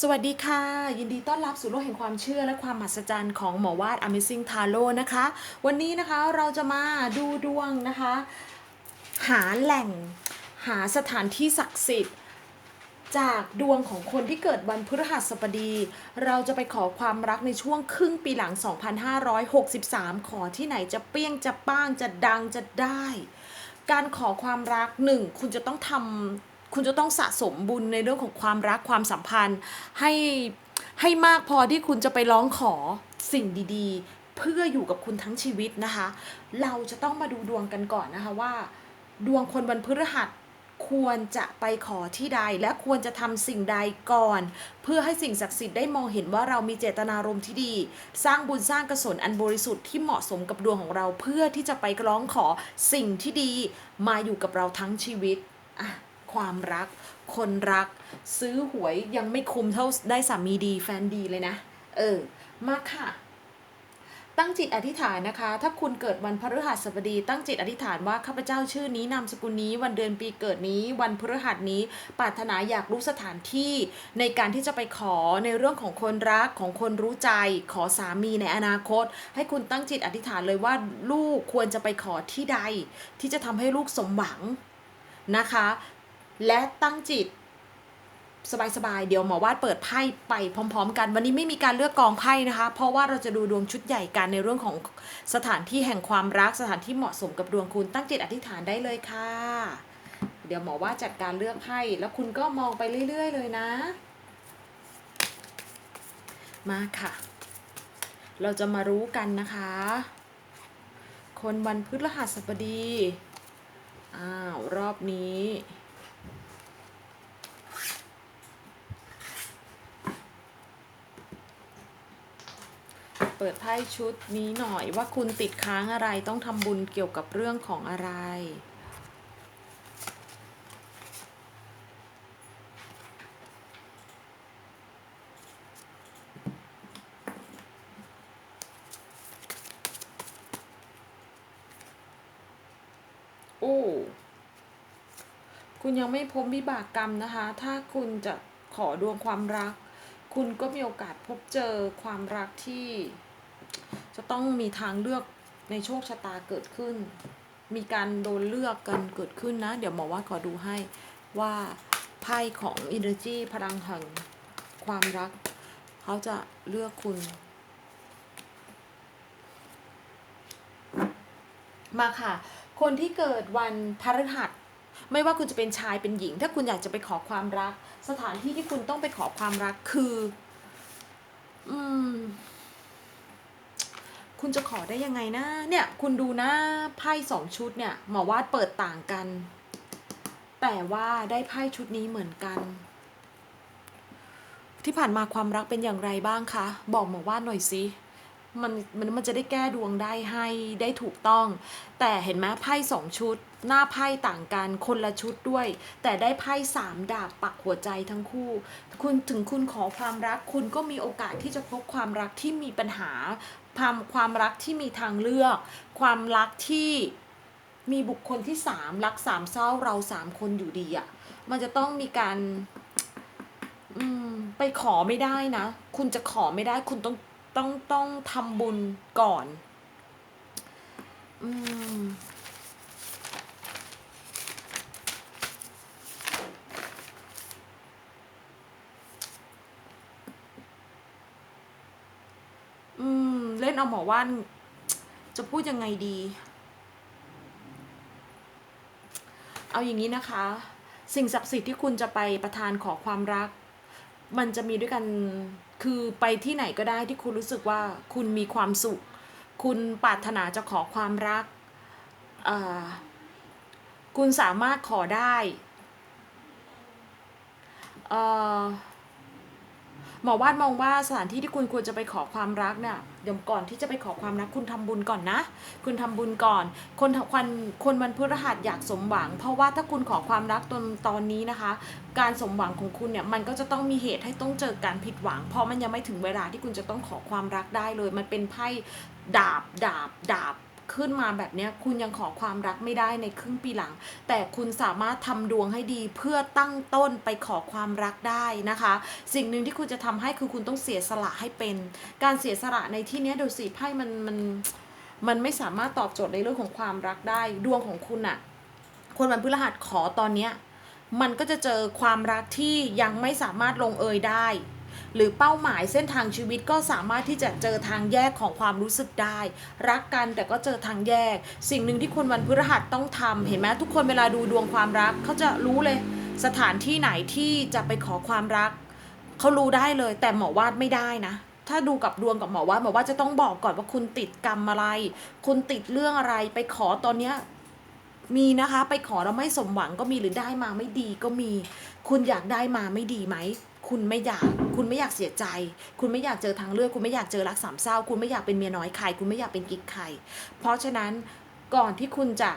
สวัสดีค่ะ ยินดีต้อนรับสู่โลกแห่งความเชื่อและความมหัศจรรย์ของหมอวาด Amazing Tarot นะคะ วันนี้นะคะเราจะมาดูดวงนะคะ หาแหล่งหาสถานที่ศักดิ์สิทธิ์จากดวงของคนที่เกิดวันพฤหัสบดี เราจะไปขอความรักในช่วงครึ่งปีหลัง 2563 ขอที่ไหนจะเปี้ยงจะป้างจะดังจะได้ การขอความรักหนึ่งคุณจะต้องทำ คุณจะต้องสะสมบุญในเรื่องของความรักความสัมพันธ์ ให้ให้มากพอที่คุณจะไปร้องขอสิ่งดีๆ เพื่ออยู่กับคุณทั้งชีวิตนะคะ เราจะต้องมาดูดวงกันก่อนนะคะว่า ดวงคนวันพฤหัสควรจะไปขอที่ใดและควรจะทำสิ่งใดก่อน เพื่อให้สิ่งศักดิ์สิทธิ์ได้มองเห็นว่าเรามีเจตนารมณ์ที่ดี สร้างบุญสร้างกุศลอันบริสุทธิ์ที่เหมาะสมกับดวงของเรา เพื่อที่จะไปร้องขอสิ่งที่ดีมาอยู่กับเราทั้งชีวิตอะ ความรัก คนรัก ซื้อหวยยังไม่คุ้มเท่าได้สามีดีแฟนดีเลยนะ เออ มาค่ะ ตั้งจิตอธิษฐานนะคะ ถ้าคุณเกิดวันพฤหัสบดี ตั้งจิตอธิษฐานว่าข้าพเจ้าชื่อนี้นามสกุลนี้วันเดือนปีเกิดนี้ วันพฤหัสนี้ปรารถนาอยากรู้สถานที่ในการที่จะไปขอในเรื่องของคนรักของคนรู้ใจ ขอสามีในอนาคต ให้คุณตั้งจิตอธิษฐานเลยว่าลูกควรจะไปขอที่ใด ที่จะทำให้ลูกสมหวังนะคะ และตั้งจิต สบายๆ เดี๋ยวหมอวาดเปิดไพ่ไปพร้อม ๆ กัน วันนี้ไม่มีการเลือกกองไพ่นะคะ เพราะว่าเราจะดูดวงชุดใหญ่กันในเรื่องของสถานที่แห่งความรักสถานที่เหมาะสมกับดวงคุณตั้งจิตอธิษฐานได้เลยค่ะ เดี๋ยวหมอวาดจัดการเลือกไพ่แล้วคุณก็มองไปเรื่อย ๆ เลยนะ มาค่ะ เราจะมารู้กันนะคะ คนวันพฤหัสบดีอ้าวรอบนี้ เปิดไพ่ชุดนี้หน่อยว่าคุณติดค้างอะไรต้องทำบุญเกี่ยวกับเรื่องของอะไร โอ้ คุณยังไม่พบวิบากกรรมนะคะ ถ้าคุณจะขอดวงความรักคุณก็มีโอกาสพบเจอความรักที่ จะต้องมีทางเลือกในโชคชะตาเกิดขึ้น มีการโดนเลือกกันเกิดขึ้นนะ เดี๋ยวหมอว่าขอดูให้ว่าไพ่ของ Energy พลังแห่งความรัก เขาจะเลือกคุณ มาค่ะ คนที่เกิดวันพฤหัสไม่ว่าคุณจะเป็นชายเป็นหญิง ถ้าคุณอยากจะไปขอความรัก สถานที่ที่คุณต้องไปขอความรักคือ อืม คุณจะขอได้ยังไงนะ เนี่ยคุณดูนะไพ่สองชุดเนี่ยหมอวาดเปิดต่างกัน แต่ว่าได้ไพ่ชุดนี้เหมือนกัน ที่ผ่านมาความรักเป็นอย่างไรบ้างคะ บอกหมอวาดหน่อยสิมันมันมันจะได้แก้ดวงได้ให้ได้ถูกต้อง แต่เห็นไหมไพ่สองชุด หน้าไพ่ต่างกันคนละชุดด้วย แต่ได้ไพ่สามดาบปักหัวใจทั้งคู่ คุณถึงคุณขอความรัก คุณก็มีโอกาสที่จะพบความรักที่มีปัญหา ความความรักที่มีทางเลือก ความรักที่มีบุคคลที่สามรักสามเศร้าเราสามคนอยู่ดีอะ่ะ มันจะต้องมีการอืมไปขอไม่ได้นะ คุณจะขอไม่ได้ คุณต้องต้องต้องทำบุญก่อน อืม อืม เอาหมอว่านจะพูดยังไงดี เอาอย่างนี้นะคะ สิ่งศักดิ์สิทธิ์ที่คุณจะไปประทานขอความรัก มันจะมีด้วยกันคือไปที่ไหนก็ได้ที่คุณรู้สึกว่าคุณมีความสุข คุณปรารถนาจะขอความรัก คุณสามารถขอได้ หมอวาดมองว่าสถานที่ที่คุณควรจะไปขอความรักเนี่ยเดี๋ยวก่อนที่จะไปขอความรักคุณทำบุญก่อนนะ คุณทำบุญก่อน คนคนคนวันพฤหัสอยากสมหวัง เพราะว่าถ้าคุณขอความรักตอนตอนนี้นะคะ การสมหวังของคุณเนี่ยมันก็จะต้องมีเหตุให้ต้องเจอการผิดหวัง เพราะมันยังไม่ถึงเวลาที่คุณจะต้องขอความรักได้เลย มันเป็นไพ่ดาบดาบดาบ ขึ้นมาแบบนี้คุณยังขอความรักไม่ได้ในครึ่งปีหลัง แต่คุณสามารถทำดวงให้ดีเพื่อตั้งต้นไปขอความรักได้นะคะ สิ่งหนึ่งที่คุณจะทำให้คือคุณต้องเสียสละให้เป็น การเสียสละในที่นี้ดูสิไพ่มันมันมันไม่สามารถตอบโจทย์ในเรื่องของความรักได้ ดวงของคุณอะคนวันพฤหัสขอตอนเนี้ยมันก็จะเจอความรักที่ยังไม่สามารถลงเอยได้ หรือเป้าหมายเส้นทางชีวิตก็สามารถที่จะเจอทางแยกของความรู้สึกได้ รักกันแต่ก็เจอทางแยก สิ่งหนึ่งที่คนวันพฤหัสต้องทำเห็นไหมทุกคนเวลาดูดวงความรักเขาจะรู้เลย สถานที่ไหนที่จะไปขอความรักเขารู้ได้เลย แต่หมอวาดไม่ได้นะถ้าดูกับดวงกับหมอวาดหมอวาดจะต้องบอกก่อนว่าคุณติดกรรมอะไร คุณติดเรื่องอะไรไปขอตอนเนี้ยมีนะคะ ไปขอแล้วไม่สมหวังก็มีหรือได้มาไม่ดีก็มี คุณอยากได้มาไม่ดีไหม คุณไม่อยากคุณไม่อยากเสียใจ คุณไม่อยากเจอทางเลือก คุณไม่อยากเจอรักสามเศร้า คุณไม่อยากเป็นเมียน้อยใคร คุณไม่อยากเป็นกิ๊กใคร เพราะฉะนั้นก่อนที่คุณจะ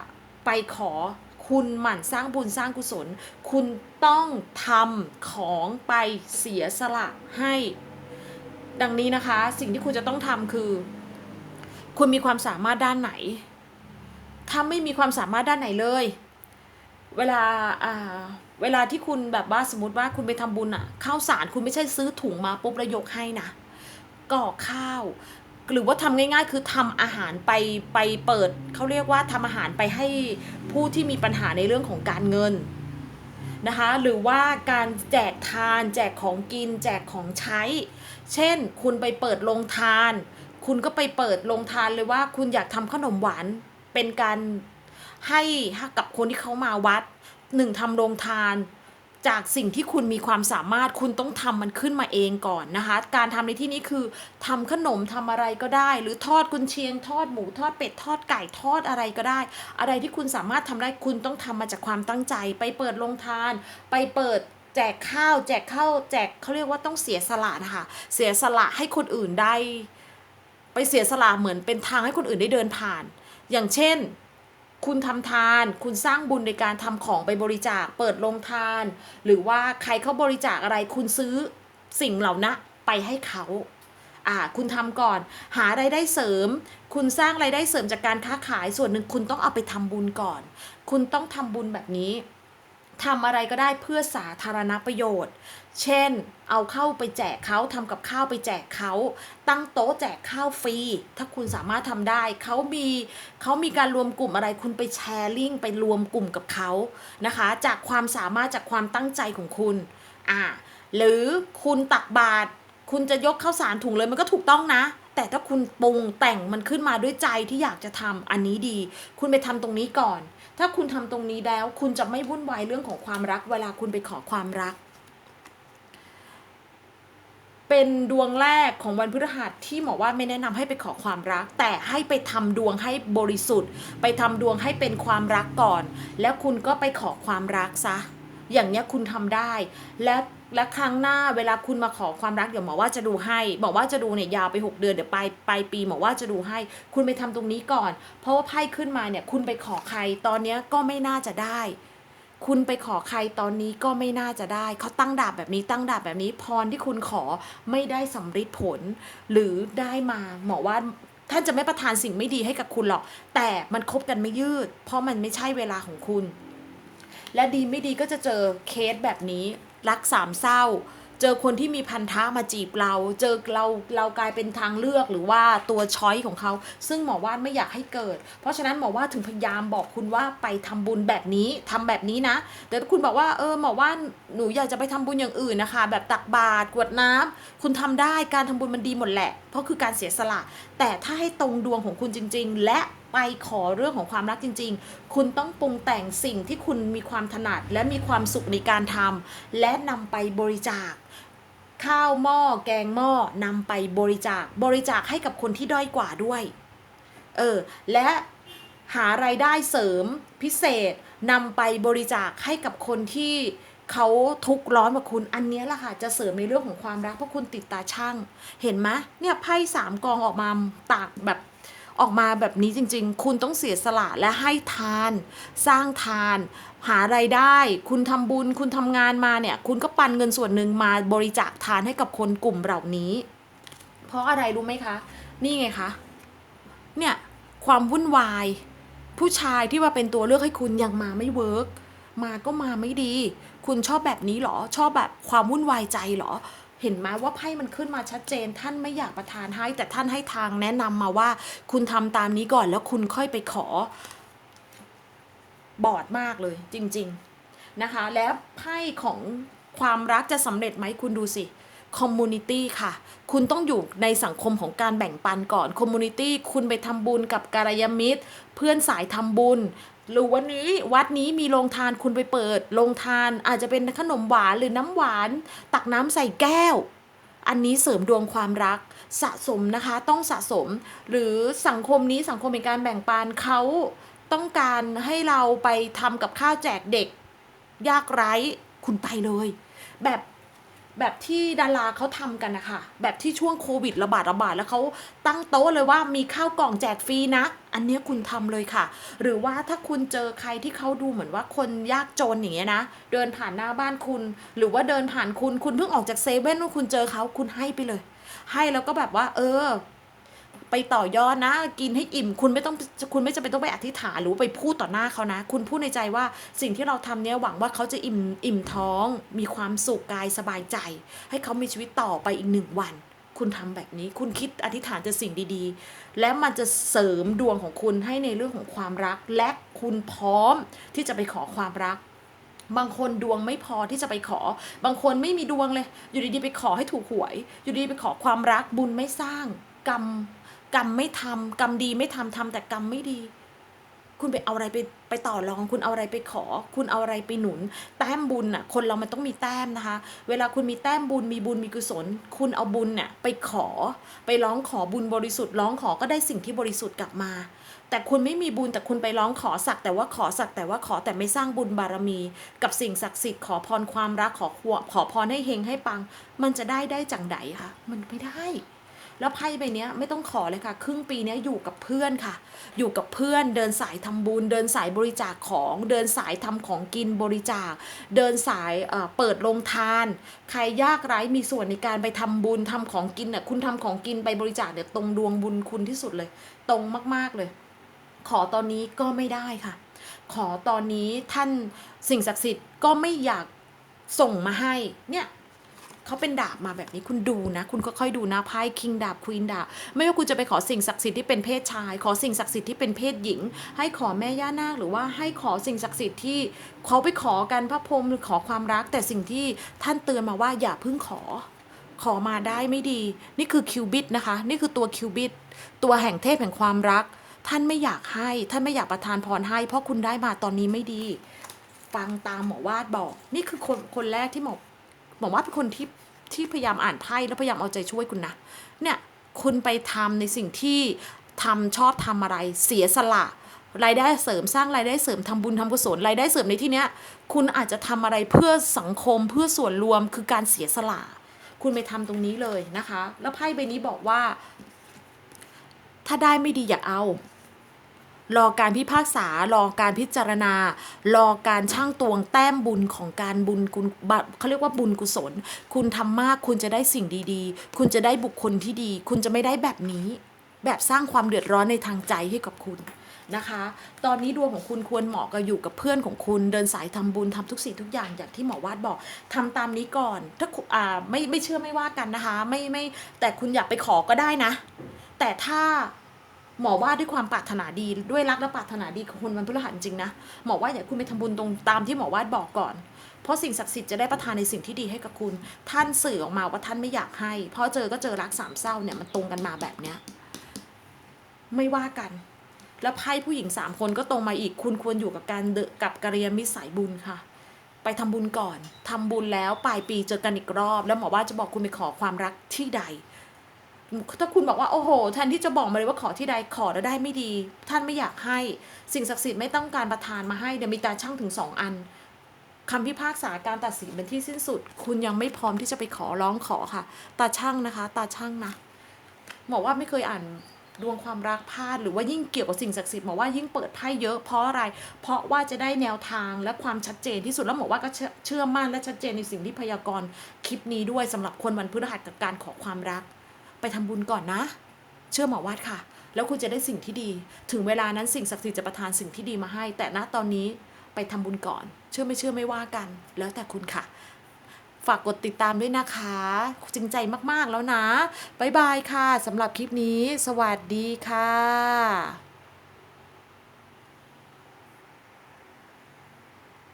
ไปขอคุณหมั่นสร้างบุญสร้างกุศล คุณต้องทำของไปเสียสละให้ ดังนี้นะคะ สิ่งที่คุณจะต้องทำคือ คุณมีความสามารถด้านไหน ถ้าไม่มีความสามารถด้านไหนเลย เวลาอ่าเวลาที่คุณแบบว่าสมมติว่าคุณไปทำบุญอะข้าวสารคุณไม่ใช่ซื้อถุงมาปุ๊บแล้วยกให้นะก่อข้าวหรือว่าทำง่ายๆ คือทำอาหารไปไปเปิดเขาเรียกว่าทำอาหารไปให้ผู้ที่มีปัญหาในเรื่องของการเงินนะคะหรือว่าการแจกทาน แจกของกิน แจกของใช้ เช่น คุณไปเปิดโรงทาน คุณก็ไปเปิดโรงทานเลยว่าคุณอยากทำขนมหวานเป็นการ ให้กับคนที่เขามาวัดหนึ่งทำโรงทาน จากสิ่งที่คุณมีความสามารถคุณต้องทำมันขึ้นมาเองก่อนนะคะ การทำในที่นี้คือทำขนมทำอะไรก็ได้ หรือทอดกุนเชียง ทอดหมูทอดเป็ดทอดไก่ทอดอะไรก็ได้ อะไรที่คุณสามารถทำได้คุณต้องทำมาจากความตั้งใจ ไปเปิดโรงทาน ไปเปิดแจกข้าวแจกข้าวแจกเขาเรียกว่าต้องเสียสละนะคะเสียสละให้คนอื่นได้ ไปเสียสละเหมือนเป็นทางให้คนอื่นได้เดินผ่าน อย่างเช่น คุณทำทาน คุณสร้างบุญในการทำของไปบริจาค เปิดโรงทาน หรือว่าใครเขาบริจาคอะไร คุณซื้อสิ่งเหล่านั้นไปให้เขาอ่าคุณทำก่อน หารายได้เสริม คุณสร้างรายได้เสริมจากการค้าขายส่วนหนึ่งคุณต้องเอาไปทำบุญก่อน คุณต้องทำบุญแบบนี้ ทำอะไรก็ได้เพื่อสาธารณประโยชน์ เช่น เอาเข้าไปแจกเขาทำกับข้าวไปแจกเขาตั้งโต๊ะแจกข้าวฟรี ถ้าคุณสามารถทำได้ เขามีเขามีการรวมกลุ่มอะไรคุณไปแชร์ลิงก์ไปรวมกลุ่มกับเขานะคะ จากความสามารถจากความตั้งใจของคุณอ่าหรือคุณตักบาตรคุณจะยกข้าวสารถุงเลยมันก็ถูกต้องนะ แต่ถ้าคุณปรุงแต่งมันขึ้นมาด้วยใจที่อยากจะทำอันนี้ดี คุณไปทำตรงนี้ก่อน ถ้าคุณทำตรงนี้แล้ว คุณจะไม่วุ่นวายเรื่องของความรัก เวลาคุณไปขอความรัก เป็นดวงแรกของวันพฤหัสที่หมอว่าไม่แนะนำให้ไปขอความรัก แต่ให้ไปทำดวงให้บริสุทธิ์ ไปทำดวงให้เป็นความรักก่อน แล้วคุณก็ไปขอความรักซะอย่างเนี้ยคุณทำได้ และ และครั้งหน้าเวลาคุณมาขอความรักเดี๋ยวหมอว่าจะดูให้บอกว่าจะดูเนี่ยยาวไป 6 เดือนเดี๋ยวปลายปลายปีหมอว่าจะดูให้ คุณไปทำตรงนี้ก่อน เพราะว่าไพ่ขึ้นมาเนี่ยคุณไปขอใครตอนเนี้ยก็ไม่น่าจะได้ คุณไปขอใครตอนนี้ก็ไม่น่าจะได้เขาตั้งดาบแบบนี้ตั้งดาบแบบนี้พรที่คุณขอไม่ได้สำเร็จผล หรือได้มาหมอว่าท่านจะไม่ประทานสิ่งไม่ดีให้กับคุณหรอก แต่มันคบกันไม่ยืด เพราะมันไม่ใช่เวลาของคุณ และดีไม่ดีก็จะเจอเคสแบบนี้ รักสามเศร้า เจอคนที่มีพันธะมาจีบเรา เจอเราเรากลายเป็นทางเลือกหรือว่าตัวช้อยของเขา ซึ่งหมอว่านไม่อยากให้เกิด เพราะฉะนั้นหมอว่านถึงพยายามบอกคุณว่าไปทำบุญแบบนี้ทำแบบนี้นะแต่ถ้าคุณบอกว่าเออหมอว่านหนูอยากจะไปทำบุญอย่างอื่นนะคะ แบบตักบาตรกวดน้ำคุณทำได้การทำบุญมันดีหมดแหละ เพราะคือการเสียสละ แต่ถ้าให้ตรงดวงของคุณจริง ๆ และ ไปขอเรื่องของความรักจริง ๆ คุณต้องปรุงแต่งสิ่งที่คุณมีความถนัด และมีความสุขในการทำและนำไปบริจาค ข้าวหม้อแกงหม้อนำไปบริจาค บริจาคให้กับคนที่ด้อยกว่าด้วย เออ และหารายได้เสริมพิเศษนำไปบริจาคให้กับคนที่เขาทุกข์ร้อนกว่าคุณอันเนี้ยแหละค่ะ จะเสริมในเรื่องของความรักเพราะคุณติดตาช่าง เห็นไหมเนี่ยไพ่สามกองออกมาตากแบบ ออกมาแบบนี้จริง ๆ คุณต้องเสียสละและให้ทาน สร้างทาน หาไรายได้ คุณทำบุญ คุณทำงานมาเนี่ย คุณก็ปันเงินส่วนหนึ่งมาบริจาคทานให้กับคนกลุ่มเหล่านี้ เพราะอะไรรู้ไหมคะ นี่ไงคะ เนี่ย ความวุ่นวาย ผู้ชายที่มาเป็นตัวเลือกให้คุณยังมาไม่เวิร์กมาก็มาไม่ดี คุณชอบแบบนี้เหรอ ชอบแบบความวุ่นวายใจเหรอ เห็นไหมว่าไพ่มันขึ้นมาชัดเจน ท่านไม่อยากประทานให้ แต่ท่านให้ทางแนะนำมาว่า คุณทำตามนี้ก่อนแล้วคุณค่อยไปขอบอดมากเลยจริง ๆ นะคะ แล้วไพ่ของความรักจะสำเร็จไหมคุณดูสิคอมมูนิตี้ค่ะ คุณต้องอยู่ในสังคมของการแบ่งปันก่อนคอมมูนิตี้คุณไปทำบุญกับการยามิตร เพื่อนสายทำบุญ หรือวันนี้วัดนี้มีโรงทานคุณไปเปิดโรงทานอาจจะเป็นขนมหวานหรือน้ำหวาน ตักน้ำใส่แก้ว อันนี้เสริมดวงความรักสะสมนะคะต้องสะสม หรือสังคมนี้สังคมเป็นการแบ่งปันเขาต้องการให้เราไปทำกับข้าวแจกเด็ก ยากไร้คุณไปเลย แบบ แบบที่ดาราเขาทำกันนะคะ แบบที่ช่วงโควิดระบาดระบาดแล้วเขาตั้งโต๊ะเลยว่ามีข้าวกล่องแจกฟรีนะ อันนี้คุณทำเลยค่ะ หรือว่าถ้าคุณเจอใครที่เขาดูเหมือนว่าคนยากจนอย่างเงี้ยนะ เดินผ่านหน้าบ้านคุณ หรือว่าเดินผ่านคุณคุณเพิ่งออกจากเซเว่นว่าคุณเจอเขาคุณให้ไปเลย ให้แล้วก็แบบว่า เออ ไปต่อยอดนะ กินให้อิ่ม คุณไม่ต้องคุณไม่จำเป็นต้องไปอธิษฐานหรือไปพูดต่อหน้าเขานะ คุณพูดในใจว่าสิ่งที่เราทำเนี่ยหวังว่าเขาจะอิ่มอิ่มท้อง มีความสุขกายสบายใจ ให้เขามีชีวิตต่อไปอีกหนึ่งวัน คุณทำแบบนี้ คุณคิดอธิษฐานจะสิ่งดีๆ และมันจะเสริมดวงของคุณให้ในเรื่องของความรัก และคุณพร้อมที่จะไปขอความรักบางคนดวงไม่พอที่จะไปขอ บางคนไม่มีดวงเลย อยู่ดีๆไปขอให้ถูกหวย อยู่ดีๆไปขอความรักบุญไม่สร้าง กรรม กรรมไม่ทำกรรมดีไม่ทำทำแต่กรรมไม่ดี คุณไปเอาอะไรไปไปต่อรอง คุณเอาอะไรไปขอ คุณเอาอะไรไปหนุน แต้มบุญน่ะ คนเรามันต้องมีแต้มนะคะ เวลาคุณมีแต้มบุญมีบุญมีกุศล คุณเอาบุญเนี่ยไปขอ ไปร้องขอบุญบริสุทธิ์ร้องขอก็ได้สิ่งที่บริสุทธิ์กลับมา แต่คุณไม่มีบุญแต่คุณไปร้องขอสัก แต่ว่าขอสักแต่ว่าขอแต่ไม่สร้างบุญบารมี กับสิ่งศักดิ์สิทธิ์ขอพรความรักขอขวขอพรให้เฮงให้ปัง มันจะได้ได้จังใดคะมันไม่ได้ แล้วไพ่ใบเนี้ยไม่ต้องขอเลยค่ะ ครึ่งปีนี้อยู่กับเพื่อนค่ะ อยู่กับเพื่อนเดินสายทำบุญ เดินสายบริจาคของ เดินสายทำของกินบริจาค เดินสายเอ่อเปิดโรงทาน ใครยากไร้มีส่วนในการไปทำบุญทำของกินน่ะคุณทำของกินไปบริจาคเดี๋ยวตรงดวงบุญคุณที่สุดเลย ตรงมาก ๆเลย ขอตอนนี้ก็ไม่ได้ค่ะ ขอตอนนี้ท่านสิ่งศักดิ์สิทธิ์ก็ไม่อยากส่งมาให้เนี่ย เขาเป็นดาบมาแบบนี้คุณดูนะ คุณก็ค่อยดูนะไพ่คิงดาบควีนดาบ ไม่ว่าคุณจะไปขอสิ่งศักดิ์สิทธิ์ที่เป็นเพศชาย ขอสิ่งศักดิ์สิทธิ์ที่เป็นเพศหญิง ให้ขอแม่ย่านาคหรือว่าให้ขอสิ่งศักดิ์สิทธิ์ที่เขาไปขอกันพระพรหมหรือขอความรัก แต่สิ่งที่ท่านเตือนมาว่าอย่าเพิ่งขอ ขอมาได้ไม่ดี นี่คือคิวบิดนะคะ นี่คือตัวคิวบิดตัวแห่งเทพแห่งความรัก ท่านไม่อยากให้ ท่านไม่อยากประทานพรให้ เพราะคุณได้มาตอนนี้ไม่ดี ฟังตามหมอวาดบอก นี่คือคนคนแรกที่หมอ หมอวาเป็นคนที่ที่พยายามอ่านไพ่แล้วพยายามเอาใจช่วยคุณนะ เนี่ยคุณไปทำในสิ่งที่ทำชอบทำอะไรเสียสละรายได้เสริมสร้างรายได้เสริมทำบุญทำกุศลรายได้เสริมในที่เนี้ย คุณอาจจะทำอะไรเพื่อสังคมเพื่อส่วนรวมคือการเสียสละ คุณไปทำตรงนี้เลยนะคะ แล้วไพ่ใบนี้บอกว่า ถ้าได้ไม่ดีอย่าเอา รอการพิพากษารอการพิจารณา รอการช่างตวงแต้มบุญของการบุญกุลบะเขาเรียกว่าบุญกุศล คุณทำมากคุณจะได้สิ่งดีๆ คุณจะได้บุคคลที่ดี คุณจะไม่ได้แบบนี้ แบบสร้างความเดือดร้อนในทางใจให้กับคุณนะคะ ตอนนี้ดวงของคุณควรเหมาะกับอยู่กับเพื่อนของคุณ เดินสายทำบุญทำทุกสิ่งทุกอย่างอย่างที่หมอวาดบอกทำตามนี้ก่อน ถ้าคุณอ่าไม่ไม่เชื่อไม่ว่ากันนะคะ ไม่ไม่แต่คุณอยากไปขอก็ได้นะ แต่ถ้า หมอว่าด้วยความปรารถนาดีด้วยรักและปรารถนาดีของคุณวันพฤหัสจริงนะหมอว่าอยากคุณไปทำบุญตรงตามที่หมอวาดบอกก่อน เพราะสิ่งศักดิ์สิทธิ์จะได้ประทานในสิ่งที่ดีให้กับคุณ ท่านสื่อออกมาว่าท่านไม่อยากให้เพราะเจอก็เจอรักสามเศร้าเนี่ยมันตรงกันมาแบบเนี้ยไม่ว่ากัน แล้วไพ่ผู้หญิงสามคนก็ตรงมาอีกคุณควรอยู่กับการเดกับกริยมิสายบุญค่ะไปทำบุญก่อนทำบุญแล้วปลายปีเจอกันอีกรอบ แล้วหมอว่าจะบอกคุณไปขอความรักที่ใด ถ้าคุณบอกว่าโอ้โหแทนที่จะบอกมาเลยว่าขอที่ใดขอแล้วได้ไม่ดี ท่านไม่อยากให้สิ่งศักดิ์สิทธิ์ไม่ต้องการประทานมาให้เดี๋ยวมีตาช่างถึงสองอันคำพิพากษาการตัดสินเป็นที่สิ้นสุด คุณยังไม่พร้อมที่จะไปขอร้องขอค่ะ ตาช่างนะคะ ตาช่างนะหมอว่าไม่เคยอ่านดวงความรักพลาดหรือว่ายิ่งเกี่ยวกับสิ่งศักดิ์สิทธิ์หมอว่ายิ่งเปิดไพ่เยอะเพราะอะไร เพราะว่าจะได้แนวทางและความชัดเจนที่สุดแล้วหมอว่าก็เชื่อเชื่อมั่นและชัดเจนในสิ่งที่พยากรณ์คลิปนี้ด้วยสำหรับคนวันพฤหัสกับการขอความรัก ไปทำบุญก่อนนะ เชื่อหมอวาดค่ะ แล้วคุณจะได้สิ่งที่ดี ถึงเวลานั้นสิ่งศักดิ์สิทธิ์จะประทานสิ่งที่ดีมาให้ แต่ณตอนนี้ไปทำบุญก่อน เชื่อไม่เชื่อไม่ว่ากัน แล้วแต่คุณค่ะ ฝากกดติดตามด้วยนะคะ จริงใจมากๆแล้วนะ บ๊ายบายค่ะสำหรับคลิปนี้ สวัสดีค่ะ